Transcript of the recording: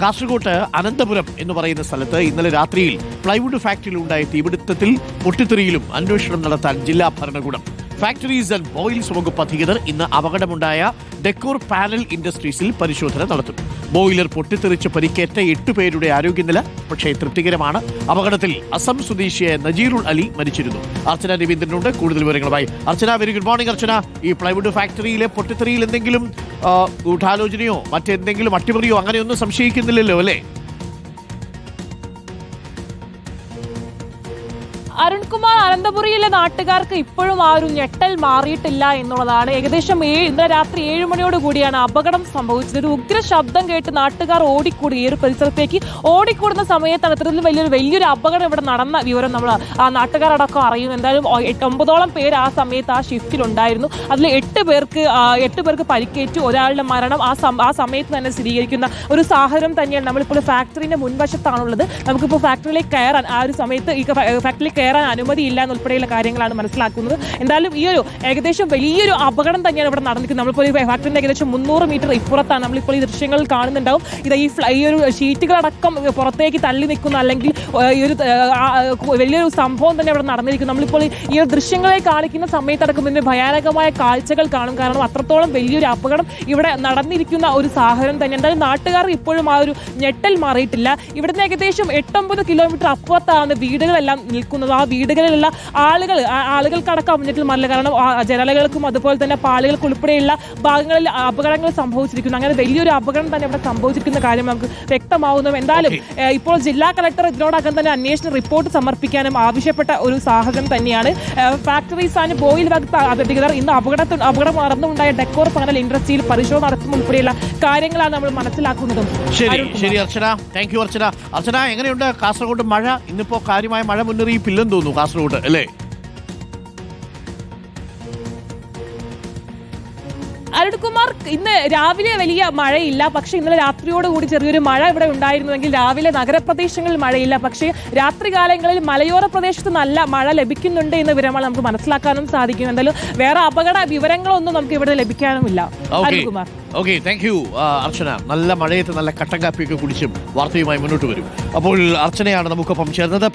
കാസർഗോട്ട് അനന്തപുരം എന്ന് പറയുന്ന സ്ഥലത്ത് ഇന്നലെ രാത്രിയിൽ പ്ലൈവുഡ് ഫാക്ടറിയിൽ ഉണ്ടായ തീപിടുത്തത്തിൽ പൊട്ടിത്തെറിയിലും അന്വേഷണം നടത്താൻ ജില്ലാ ഭരണകൂടം. ഫാക്ടറീസ് ആൻഡ് ബോയിൽസ് വകുപ്പ് അധികൃതർ ഇന്ന് അപകടമുണ്ടായ ഡെക്കോർ പാനൽ ഇൻഡസ്ട്രീസിൽ പരിശോധന നടത്തും. ബോയിലർ പൊട്ടിത്തെറിച്ച് പരിക്കേറ്റ എട്ട് പേരുടെ ആരോഗ്യനില പക്ഷേ തൃപ്തികരമാണ്. അപകടത്തിൽ അസം സ്വദേശിയായ നജീറുൽ അലി മരിച്ചിരുന്നു. അർച്ചന രവീന്ദ്രനുണ്ട്. കൂടുതൽ വിവരങ്ങളുമായി Archana very. Good morning Archana. ഈ പ്ലൈവുഡ് ഫാക്ടറിയിലെ പൊട്ടിത്തെറിയിൽ എന്തെങ്കിലും ഗൂഢാലോചനയോ മറ്റെന്തെങ്കിലും അട്ടിമറിയോ അങ്ങനെയൊന്നും സംശയിക്കുന്നില്ലല്ലോ അല്ലേ? അരുൺകുമാർ അനന്തപുരിയിലെ നാട്ടുകാർക്ക് ഇപ്പോഴും ആ ഒരു ഞെട്ടൽ മാറിയിട്ടില്ല എന്നുള്ളതാണ്. ഏകദേശം ഇന്നലെ രാത്രി ഏഴ് മണിയോട് കൂടിയാണ് അപകടം സംഭവിച്ചത്. ഒരു ഉഗ്ര ശബ്ദം കേട്ട് നാട്ടുകാർ ഓടിക്കൂടി. ഈ ഒരു പരിസരത്തേക്ക് ഓടിക്കൂടുന്ന സമയത്താണ് ഇത്തരത്തിൽ വലിയൊരു വലിയൊരു അപകടം ഇവിടെ നടന്ന വിവരം നമ്മൾ ആ നാട്ടുകാരടക്കം അറിയും. എന്തായാലും ഒമ്പതോളം പേര് ആ സമയത്ത് ആ ഷിഫ്റ്റിലുണ്ടായിരുന്നു. അതിൽ എട്ട് പേർക്ക് എട്ട് പേർക്ക് പരിക്കേറ്റു. ഒരാളുടെ മരണം ആ ആ സമയത്ത് തന്നെ സ്ഥിരീകരിക്കുന്ന ഒരു സാഹചര്യം തന്നെയാണ് നമ്മളിപ്പോൾ ഫാക്ടറിന്റെ മുൻവശത്താണുള്ളത്. നമുക്കിപ്പോൾ ഫാക്ടറിയിലേക്ക് കയറാൻ ആ ഒരു സമയത്ത് ഈ ഫാക്ടറിയിൽ കയറാൻ അനുമതിയില്ല എന്നുൾപ്പെടെയുള്ള കാര്യങ്ങളാണ് മനസ്സിലാക്കുന്നത്. എന്തായാലും ഈ ഒരു ഏകദേശം വലിയൊരു അപകടം തന്നെയാണ് ഇവിടെ നടന്നിരിക്കുന്നത്. നമ്മളിപ്പോൾ ഈ ഫാക്ടറിന്റെ ഏകദേശം മുന്നൂറ് മീറ്റർ ഇപ്പുറത്താണ്. നമ്മളിപ്പോൾ ഈ ദൃശ്യങ്ങൾ കാണുന്നുണ്ടാവും. ഇത് ഈ ഈ ഒരു ഷീറ്റുകളടക്കം പുറത്തേക്ക് തള്ളി നിൽക്കുന്ന അല്ലെങ്കിൽ ഈ ഒരു വലിയൊരു സംഭവം തന്നെ ഇവിടെ നടന്നിരിക്കുന്നു. നമ്മളിപ്പോൾ ഈ- ഒരു ദൃശ്യങ്ങളെ കാണിക്കുന്ന സമയത്തടക്കം ഇതിന്റെ ഭയാനകമായ കാഴ്ചകൾ കാണും. കാരണം അത്രത്തോളം വലിയൊരു അപകടം ഇവിടെ നടന്നിരിക്കുന്ന ഒരു സാഹചര്യം തന്നെ. എന്തായാലും നാട്ടുകാർ ഇപ്പോഴും ആ ഒരു ഞെട്ടൽ മാറിയിട്ടില്ല. ഇവിടുന്ന് ഏകദേശം എട്ടൊമ്പത് കിലോമീറ്റർ അപ്പുറത്താണ് വീടുകളെല്ലാം നിൽക്കുന്നത്. വീടുകളിലെല്ലാം ആളുകൾ ആ- ആളുകൾക്കടക്കം ഞെട്ടൽ മാറില്ല കാരണം ആ ജനലകൾക്കും അതുപോലെ തന്നെ പാലുകൾക്ക് ഉൾപ്പെടെയുള്ള ഭാഗങ്ങളിൽ അപകടങ്ങൾ സംഭവിച്ചിരിക്കുന്നു. അങ്ങനെ വലിയൊരു അപകടം തന്നെ ഇവിടെ സംഭവിച്ചിരിക്കുന്ന കാര്യം നമുക്ക് വ്യക്തമാവുന്നു. എന്തായാലും ഇപ്പോൾ ജില്ലാ കളക്ടർ ഇതിനോടകം തന്നെ അന്വേഷണ റിപ്പോർട്ട് സമർപ്പിക്കാനും ആവശ്യപ്പെട്ട ഒരു സാഹചര്യം തന്നെയാണ്. ഫാക്ടറീസ് ആൻഡ് ബോയിൽ വകുപ്പ് അധികൃതർ ഇന്ന് അപകടത്തിൽ അപകടം നടന്നുണ്ടായ ഡെക്കോർ പാനൽ ഇൻഡസ്ട്രിയിൽ പരിശോധന നടത്തും ഉൾപ്പെടെയുള്ള കാര്യങ്ങളാണ് നമ്മൾ മനസ്സിലാക്കുന്നതും. ശരി ശരി അർച്ചന. താങ്ക് യു അർച്ചന. അർച്ചന എങ്ങനെയുണ്ട് കാസർഗോഡ് മഴ? ഇന്നിപ്പോ കാര്യമായ മഴ മുന്നറിയിപ്പില്ലെന്ന് തോന്നുന്നു കാസർഗോഡ് അല്ലേ? അരുൺകുമാർ ഇന്ന് രാവിലെ വലിയ മഴയില്ല. പക്ഷെ ഇന്നലെ രാത്രിയോടുകൂടി ചെറിയൊരു മഴ ഇവിടെ ഉണ്ടായിരുന്നുവെങ്കിൽ രാവിലെ നഗരപ്രദേശങ്ങളിൽ മഴയില്ല. പക്ഷേ രാത്രികാലങ്ങളിൽ മലയോര പ്രദേശത്ത് നല്ല മഴ ലഭിക്കുന്നുണ്ട് എന്ന വിവരമാണ് നമുക്ക് മനസ്സിലാക്കാനും സാധിക്കും. എന്തായാലും വേറെ അപകട വിവരങ്ങളൊന്നും നമുക്ക് ഇവിടെ ലഭിക്കാനുമില്ല. Arunkumar. Okay thank you Archana. നല്ല മഴയത്ത് നല്ല കട്ടൻ കാപ്പിയൊക്കെ കുടിച്ചും വാർത്തയുമായി മുന്നോട്ട് വരും. അപ്പോൾ അർച്ചനയാണ് നമുക്കൊപ്പം ചേർന്നത്.